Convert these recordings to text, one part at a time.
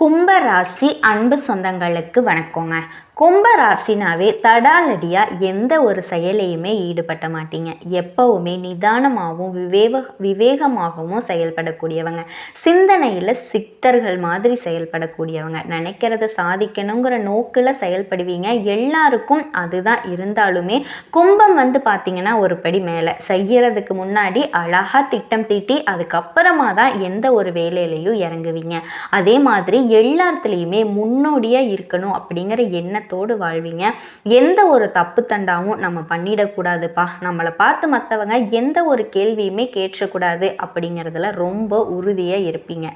கும்பராசி அன்பு சொந்தங்களுக்கு வணக்கங்க. கும்பராசினாவே தடாலடியாக எந்த ஒரு செயலையுமே ஈடுபட்ட மாட்டீங்க. எப்பவுமே நிதானமாகவும் விவேக விவேகமாகவும் செயல்படக்கூடியவங்க. சிந்தனையில் சித்தர்கள் மாதிரி செயல்படக்கூடியவங்க. நினைக்கிறத சாதிக்கணுங்கிற நோக்கில் செயல்படுவீங்க. எல்லாருக்கும் அதுதான் இருந்தாலுமே கும்பம் வந்து பார்த்தீங்கன்னா ஒரு படி மேலே. செய்கிறதுக்கு முன்னாடி அழகாக திட்டம் தீட்டி அதுக்கப்புறமா தான் எந்த ஒரு வேலையிலையும் இறங்குவீங்க. அதே மாதிரி எல்லாத்துலேயுமே முன்னோடியாக இருக்கணும் அப்படிங்கிற எண்ணத்தோடு வாழ்வீங்க. எந்த ஒரு தப்பு தண்டாவும் நம்ம பண்ணிடக்கூடாதுப்பா. நம்மளை பார்த்து மற்றவங்க எந்த ஒரு கேள்வியுமே கேட்கக்கூடாது அப்படிங்கிறதுல ரொம்ப உறுதியாக இருப்பீங்க.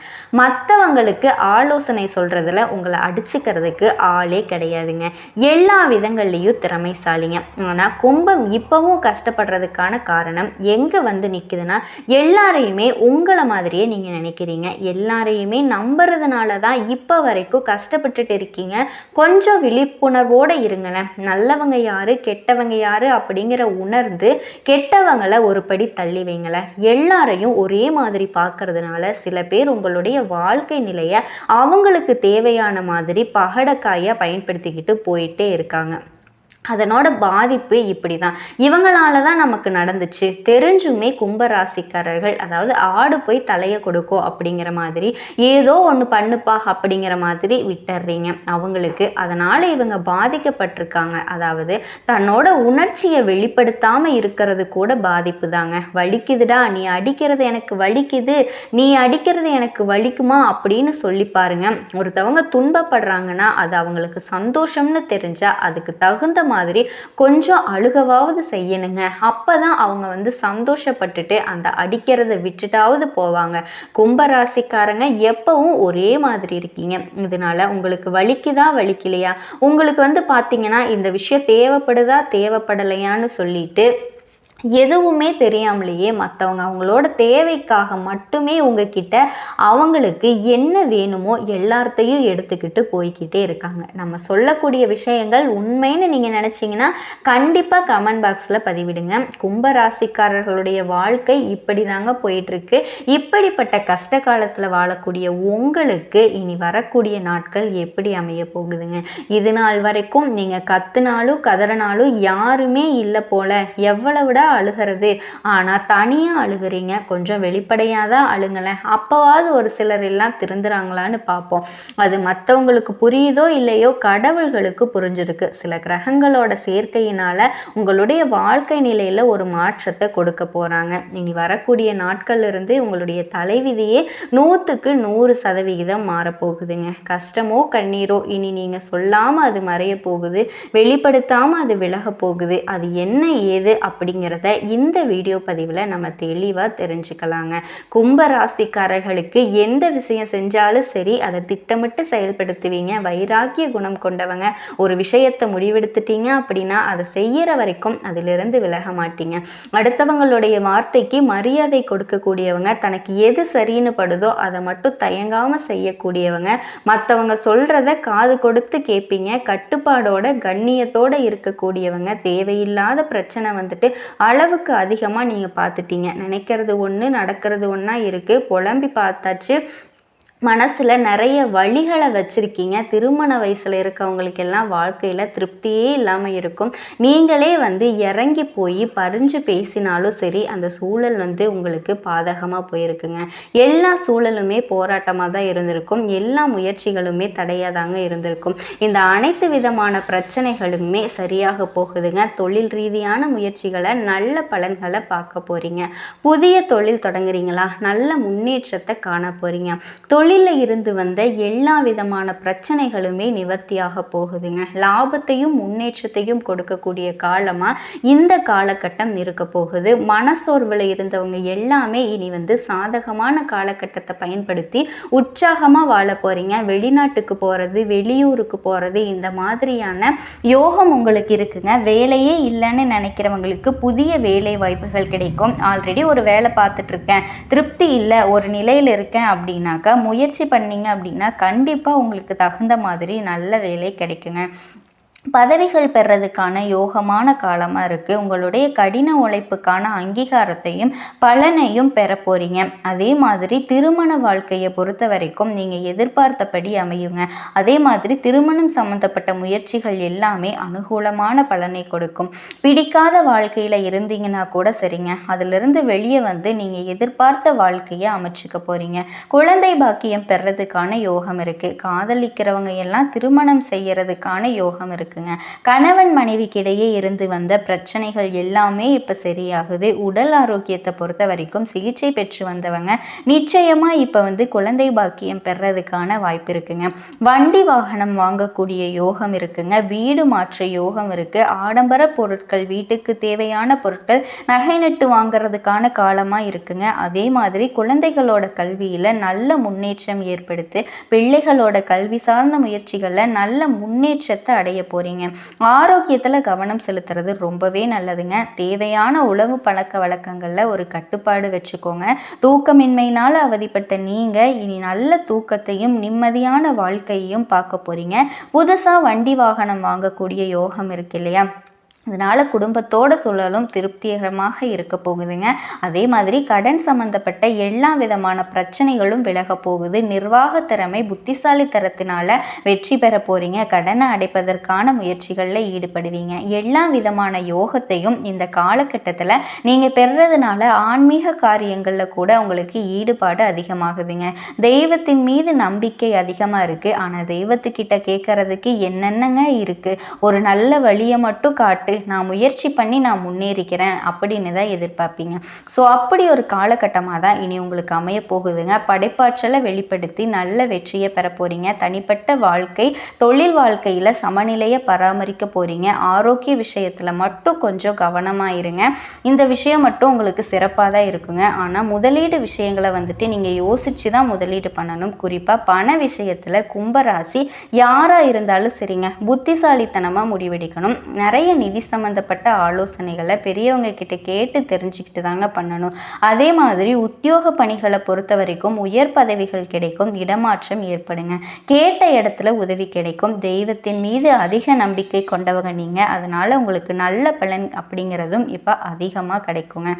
மற்றவங்களுக்கு ஆலோசனை சொல்கிறதுல உங்களை அடிச்சுக்கிறதுக்கு ஆளே கிடையாதுங்க. எல்லா விதங்கள்லேயும் திறமைசாலிங்க. ஆனால் கும்பம் இப்போவும் கஷ்டப்படுறதுக்கான காரணம் எங்கே வந்து நிற்குதுன்னா எல்லாரையுமே உங்களை மாதிரியே நீங்கள் நினைக்கிறீங்க. எல்லாரையுமே நம்புறதுனால தான் இப்போ வரைக்கும் கஷ்டப்பட்டுட்டு இருக்கீங்க. கொஞ்சம் விழிப்புணர்வோடு இருங்களேன். நல்லவங்க யார் கெட்டவங்க யார் அப்படிங்கிற உணர்ந்து கெட்டவங்களை ஒரு படி தள்ளி வைங்களேன். எல்லாரையும் ஒரே மாதிரி பார்க்கறதுனால சில பேர் உங்களுடைய வாழ்க்கை நிலையை அவங்களுக்கு தேவையான மாதிரி பகடக்காயை பயன்படுத்திக்கிட்டு போயிட்டே இருக்காங்க. அதனோட பாதிப்பு இப்படி தான் இவங்களால தான் நமக்கு நடந்துச்சு. தெரிஞ்சுமே கும்பராசிக்காரர்கள் அதாவது ஆடு போய் தலையை கொடுக்கும் அப்படிங்கிற மாதிரி ஏதோ ஒன்று பண்ணுப்பா அப்படிங்கிற மாதிரி விட்டுறீங்க. அவங்களுக்கு அதனால் இவங்க பாதிக்கப்பட்டிருக்காங்க. அதாவது தன்னோட உணர்ச்சியை வெளிப்படுத்தாமல் இருக்கிறது கூட பாதிப்பு தாங்க வலிக்குதுடா நீ அடிக்கிறது எனக்கு வலிக்குது நீ அடிக்கிறது எனக்கு வலிக்குமா அப்படின்னு சொல்லி பாருங்க. ஒருத்தவங்க துன்பப்படுறாங்கன்னா அது அவங்களுக்கு சந்தோஷம்னு தெரிஞ்சா அதுக்கு தகுந்த மாதிரி மாதிரி கொஞ்சம் அழுகவாவது செய்யணுங்க. அப்போ தான் அவங்க வந்து சந்தோஷப்பட்டுட்டு அந்த அடிக்கிறத விட்டுட்டாவது போவாங்க. கும்பராசிக்காரங்க எப்பவும் ஒரே மாதிரி இருக்கீங்க. இதனால உங்களுக்கு வலிக்குதா வலிக்கலையா? உங்களுக்கு வந்து பார்த்தீங்கன்னா இந்த விஷயம் தேவைப்படுதா தேவைப்படலையான்னு சொல்லிட்டு எதுவுமே தெரியாமலேயே மற்றவங்க அவங்களோட தேவைக்காக மட்டுமே உங்ககிட்ட அவங்களுக்கு என்ன வேணுமோ எல்லாத்தையும் எடுத்துக்கிட்டு போய்கிட்டே இருக்காங்க. நம்ம சொல்லக்கூடிய விஷயங்கள் உண்மைன்னு நீங்கள் நினச்சிங்கன்னா கண்டிப்பாக கமெண்ட் பாக்ஸில் பதிவிடுங்க. கும்பராசிக்காரர்களுடைய வாழ்க்கை இப்படி தாங்க போயிட்டுருக்கு. இப்படிப்பட்ட கஷ்ட காலத்தில் வாழக்கூடிய உங்களுக்கு இனி வரக்கூடிய நாட்கள் எப்படி அமைய போகுதுங்க? இது நாள் வரைக்கும் நீங்கள் கத்துனாலும் கதறினாலும் யாருமே இல்லை போல. எவ்வளவுடா அழுகிறது. ஆனால் தனியாக அழுகிறீங்க. கொஞ்சம் வெளிப்படையாக தான் அழுங்களேன். அப்போவாவது ஒரு சிலர் எல்லாம் திருந்துறாங்களான்னு பார்ப்போம் அது மற்றவங்களுக்கு புரியுதோ இல்லையோ கடவுள்களுக்கு புரிஞ்சிருக்கு. சில கிரகங்களோட சேர்க்கையினால் உங்களுடைய வாழ்க்கை நிலையில் ஒரு மாற்றத்தை கொடுக்க போகிறாங்க இனி வரக்கூடிய நாட்கள்லேருந்து உங்களுடைய தலைவிதியே நூற்றுக்கு நூறு சதவிகிதம் மாறப்போகுதுங்க. கஷ்டமோ கண்ணீரோ இனி நீங்கள் சொல்லாமல் அது மறைய போகுது வெளிப்படுத்தாமல் அது விலக போகுது அது என்ன ஏது அப்படிங்கிறத இந்த வீடியோ பதிவில் நம்ம தெளிவாக தெரிஞ்சுக்கலாங்க. கும்ப ராசிக்காரர்களுக்கு எந்த விஷயம் செஞ்சாலும் சரி அதை திட்டமிட்டு செயல்படுத்துவீங்க. வைராக்கிய குணம் கொண்டவங்க. ஒரு விஷயத்தை முடிவெடுத்துட்டீங்க அப்படின்னா அதை செய்கிற வரைக்கும் அதிலிருந்து விலக மாட்டீங்க. அடுத்தவங்களுடைய வார்த்தைக்கு மரியாதை கொடுக்கக்கூடியவங்க தனக்கு எது சரின்னு படுதோ அதை மட்டும் தயங்காமல் செய்யக்கூடியவங்க. மற்றவங்க சொல்கிறத காது கொடுத்து கேட்பீங்க கட்டுப்பாடோட கண்ணியத்தோட இருக்கக்கூடியவங்க. தேவையில்லாத பிரச்சனை வந்துட்டு அளவுக்கு அதிகமாக நீங்கள் பார்த்துட்டீங்க. நினைக்கிறது ஒன்று நடக்கிறது ஒன்றா இருக்குது புலம்பி பார்த்தாச்சு. மனசில் நிறைய வழிகளை வச்சுருக்கீங்க. திருமண வயசில் இருக்கவங்களுக்கு எல்லாம் வாழ்க்கையில் திருப்தியே இல்லாமல் இருக்கும். நீங்களே வந்து இறங்கி போய் பறிஞ்சு பேசினாலும் சரி அந்த சூழல் வந்து உங்களுக்கு பாதகமாக போயிருக்குங்க. எல்லா சூழலுமே போராட்டமாக தான் இருந்திருக்கும். எல்லா முயற்சிகளுமே தடையாக தாங்க இருந்திருக்கும். இந்த அனைத்து விதமான பிரச்சனைகளுமே சரியாக போகுதுங்க. தொழில் ரீதியான முயற்சிகளை நல்ல பலன்களை பார்க்க போகிறீங்க புதிய தொழில் தொடங்குறீங்களா? நல்ல முன்னேற்றத்தை காண போகிறீங்க தொழில் தொழிலில் இருந்து வந்த எல்லா விதமான பிரச்சனைகளுமே நிவர்த்தியாக போகுதுங்க. லாபத்தையும் முன்னேற்றத்தையும் கொடுக்கக்கூடிய காலமாக இந்த காலகட்டம் இருக்க போகுது. மனசோர்வில் இருந்தவங்க எல்லாமே இனி வந்து சாதகமான காலகட்டத்தை பயன்படுத்தி உற்சாகமாக வாழ போகிறீங்க வெளிநாட்டுக்கு போகிறது வெளியூருக்கு போகிறது இந்த மாதிரியான யோகம் உங்களுக்கு இருக்குங்க. வேலையே இல்லைன்னு நினைக்கிறவங்களுக்கு புதிய வேலை வாய்ப்புகள் கிடைக்கும். ஆல்ரெடி ஒரு வேலை பார்த்துட்ருக்கேன் திருப்தி இல்லை ஒரு நிலையில் இருக்கேன் அப்படின்னாக்கா முயற்சி பண்ணீங்க அப்படின்னா கண்டிப்பாக உங்களுக்கு தகுந்த மாதிரி நல்ல வேலை கிடைக்குங்க. பதவிகள் பெறதுக்கான யோகமான காலமாக இருக்குது உங்களுடைய கடின உழைப்புக்கான அங்கீகாரத்தையும் பலனையும் பெற போகிறீங்க அதே மாதிரி திருமண வாழ்க்கையை பொறுத்த வரைக்கும் நீங்கள் எதிர்பார்த்தபடி அமையுங்க. அதே மாதிரி திருமணம் சம்மந்தப்பட்ட முயற்சிகள் எல்லாமே அனுகூலமான பலனை கொடுக்கும். பிடிக்காத வாழ்க்கையில் இருந்தீங்கன்னா கூட சரிங்க. அதிலிருந்து வெளியே வந்து நீங்கள் எதிர்பார்த்த வாழ்க்கையை அமைச்சிக்க போகிறீங்க குழந்தை பாக்கியம் பெறதுக்கான யோகம் இருக்குது காதலிக்கிறவங்க எல்லாம் திருமணம் செய்யறதுக்கான யோகம் இருக்குது இருக்குங்க. கணவன் மனைவிக்கிடையே இருந்து வந்த பிரச்சனைகள் எல்லாமே இப்போ சரியாகுது. உடல் ஆரோக்கியத்தை பொறுத்த வரைக்கும் சிகிச்சை பெற்று வந்தவங்க நிச்சயமாக இப்போ வந்து குழந்தை பாக்கியம் பெறதுக்கான வாய்ப்பு இருக்குங்க. வண்டி வாகனம் வாங்கக்கூடிய யோகம் இருக்குங்க. வீடு மாற்ற யோகம் இருக்குது ஆடம்பர பொருட்கள் வீட்டுக்கு தேவையான பொருட்கள் நகை நட்டு வாங்குறதுக்கான காலமாக இருக்குங்க. அதே மாதிரி குழந்தைகளோட கல்வியில் நல்ல முன்னேற்றம் ஏற்படுத்தி பிள்ளைகளோட கல்வி சார்ந்த முயற்சிகளில் நல்ல முன்னேற்றத்தை அடைய போகிறீங்க போகிறீங்க ஆரோக்கியத்தில் கவனம் செலுத்துறது ரொம்பவே நல்லதுங்க. தேவையான உணவு பழக்க வழக்கங்களில் ஒரு கட்டுப்பாடு வச்சுக்கோங்க. தூக்கமின்மையினால் அவதிப்பட்ட நீங்கள் இனி நல்ல தூக்கத்தையும் நிம்மதியான வாழ்க்கையையும் பார்க்க போகிறீங்க புதுசாக வண்டி வாகனம் வாங்கக்கூடிய யோகம் இருக்கு இல்லையா? அதனால் குடும்பத்தோட சூழலும் திருப்திகரமாக இருக்க போகுதுங்க. அதே மாதிரி கடன் சம்மந்தப்பட்ட எல்லா விதமான பிரச்சனைகளும் விலக போகுது. நிர்வாக திறமை புத்திசாலித்தரத்தினால வெற்றி பெற போகிறீங்க கடனை அடைப்பதற்கான முயற்சிகளில் ஈடுபடுவீங்க. எல்லா விதமான யோகத்தையும் இந்த காலகட்டத்தில் நீங்கள் பெறுறதுனால ஆன்மீக காரியங்களில் கூட உங்களுக்கு ஈடுபாடு அதிகமாகுதுங்க. தெய்வத்தின் மீது நம்பிக்கை அதிகமாக இருக்குது ஆனால் தெய்வத்துக்கிட்ட கேட்கறதுக்கு என்னென்னங்க இருக்குது ஒரு நல்ல வழியை மட்டும் காட்டு. நான் முயற்சி பண்ணி நான் முன்னேறிக்கிறேன் அப்படின்னு தான் எதிர்பார்ப்பீங்க. ஸோ அப்படி ஒரு காலகட்டமாக தான் இனி உங்களுக்கு அமைய போகுதுங்க. படைப்பாற்றலை வெளிப்படுத்தி நல்ல வெற்றியை பெற போகிறீங்க தனிப்பட்ட வாழ்க்கை தொழில் வாழ்க்கையில் சமநிலையை பராமரிக்க போகிறீங்க ஆரோக்கிய விஷயத்தில் மட்டும் கொஞ்சம் கவனமாக இருங்க. இந்த விஷயம் மட்டும் உங்களுக்கு சிறப்பாக தான் இருக்குங்க. ஆனால் முதலீடு விஷயங்களை வந்துட்டு நீங்கள் யோசித்து தான் முதலீடு பண்ணணும். குறிப்பாக பண விஷயத்தில் கும்பராசி யாராக இருந்தாலும் சரிங்க. புத்திசாலித்தனமாக முடிவெடுக்கணும். நிறைய நிதி சம்மந்தப்பட்ட ஆலோசனைகளை பெரியவங்க கிட்ட கேட்டு தெரிஞ்சுக்கிட்டு தாங்க பண்ணணும். அதே மாதிரி உத்தியோக பணிகளை பொறுத்த வரைக்கும் உயர் பதவிகள் கிடைக்கும் இடமாற்றம் ஏற்படுங்க. கேட்ட இடத்துல உதவி கிடைக்கும். தெய்வத்தின் மீது அதிக நம்பிக்கை கொண்டவங்க நீங்கள் அதனால் உங்களுக்கு நல்ல பலன் அப்படிங்கிறதும் இப்போ அதிகமாக கிடைக்குங்க.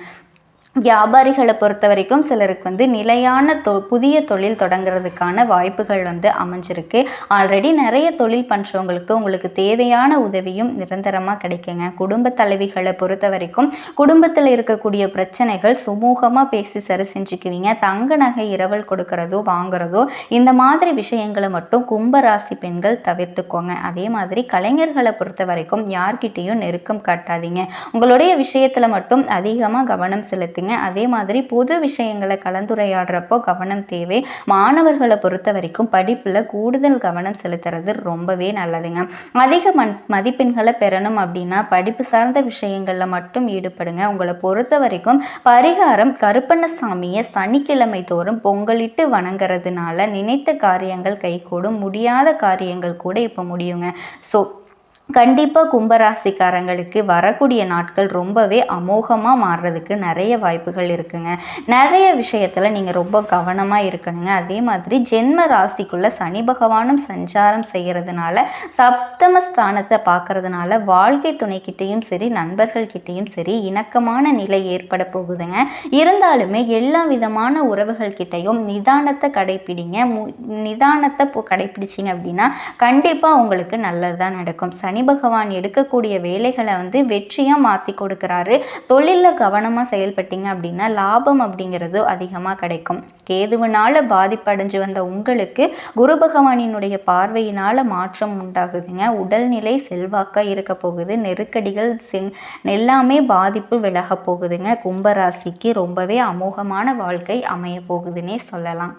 வியாபாரிகளை பொறுத்த வரைக்கும் சிலருக்கு வந்து நிலையான தொ புதிய தொழில் தொடங்குறதுக்கான வாய்ப்புகள் வந்து அமைஞ்சிருக்கு. ஆல்ரெடி நிறைய தொழில் பண்ணுறவங்களுக்கு உங்களுக்கு தேவையான உதவியும் நிரந்தரமாக கிடைக்குங்க. குடும்ப தலைவிகளை பொறுத்த வரைக்கும் குடும்பத்தில் இருக்கக்கூடிய பிரச்சனைகள் சுமூகமாக பேசி சரி செஞ்சுக்குவீங்க. தங்க நகை இரவல் கொடுக்கறதோ வாங்குறதோ இந்த மாதிரி விஷயங்களை மட்டும் கும்பராசி பெண்கள் தவிர்த்துக்கோங்க. அதே மாதிரி கலைஞர்களை பொறுத்த வரைக்கும் யார்கிட்டேயும் நெருக்கம் காட்டாதீங்க. உங்களுடைய விஷயத்தில் மட்டும் அதிகமாக கவனம் செலுத்துங்க. இருக்குங்க அதே மாதிரி பொது விஷயங்களை கலந்துரையாடுறப்போ கவனம் தேவை. மாணவர்களை பொறுத்த வரைக்கும் படிப்பில் கூடுதல் கவனம் செலுத்துறது ரொம்பவே நல்லதுங்க. அதிக மண் மதிப்பெண்களை பெறணும் அப்படின்னா படிப்பு சார்ந்த விஷயங்களில் மட்டும் ஈடுபடுங்க. உங்களை பொறுத்த வரைக்கும் பரிகாரம் கருப்பண்ணசாமியை சனிக்கிழமை தோறும் பொங்கலிட்டு வணங்குறதுனால நினைத்த காரியங்கள் கைகூடும். முடியாத காரியங்கள் கூட இப்போ முடியுங்க. ஸோ கண்டிப்பாக கும்பராசிக்காரங்களுக்கு வரக்கூடிய நாட்கள் ரொம்பவே அமோகமாக மாறுறதுக்கு நிறைய வாய்ப்புகள் இருக்குங்க. நிறைய விஷயத்தில் நீங்கள் ரொம்ப கவனமாக இருக்கணுங்க. அதே மாதிரி ஜென்ம ராசிக்குள்ளே சனி பகவானும் சஞ்சாரம் செய்கிறதுனால சப்தம ஸ்தானத்தை பார்க்கறதுனால வாழ்க்கை துணைக்கிட்டேயும் சரி நண்பர்கள்கிட்டேயும் சரி இணக்கமான நிலை ஏற்பட போகுதுங்க. இருந்தாலுமே எல்லா விதமான உறவுகள்கிட்டையும் நிதானத்தை கடைப்பிடிங்க. மு நிதானத்தை கடைப்பிடிச்சிங்க அப்படின்னா கண்டிப்பாக உங்களுக்கு நல்லது தான் நடக்கும். சனி சனி பகவான் எடுக்கக்கூடிய வேலைகளை வந்து வெற்றியாக மாற்றி கொடுக்குறாரு. தொழிலில் கவனமாக செயல்பட்டீங்க அப்படின்னா லாபம் அப்படிங்கிறது அதிகமாக கிடைக்கும். கேதுவனால் பாதிப்படைஞ்சு வந்த உங்களுக்கு குரு பகவானினுடைய பார்வையினால் மாற்றம் உண்டாகுதுங்க. உடல்நிலை செல்வாக்காக இருக்க போகுது. நெருக்கடிகள் செங் எல்லாமே பாதிப்பு விலக போகுதுங்க. கும்பராசிக்கு ரொம்பவே அமோகமான வாழ்க்கை அமைய போகுதுன்னே சொல்லலாம்.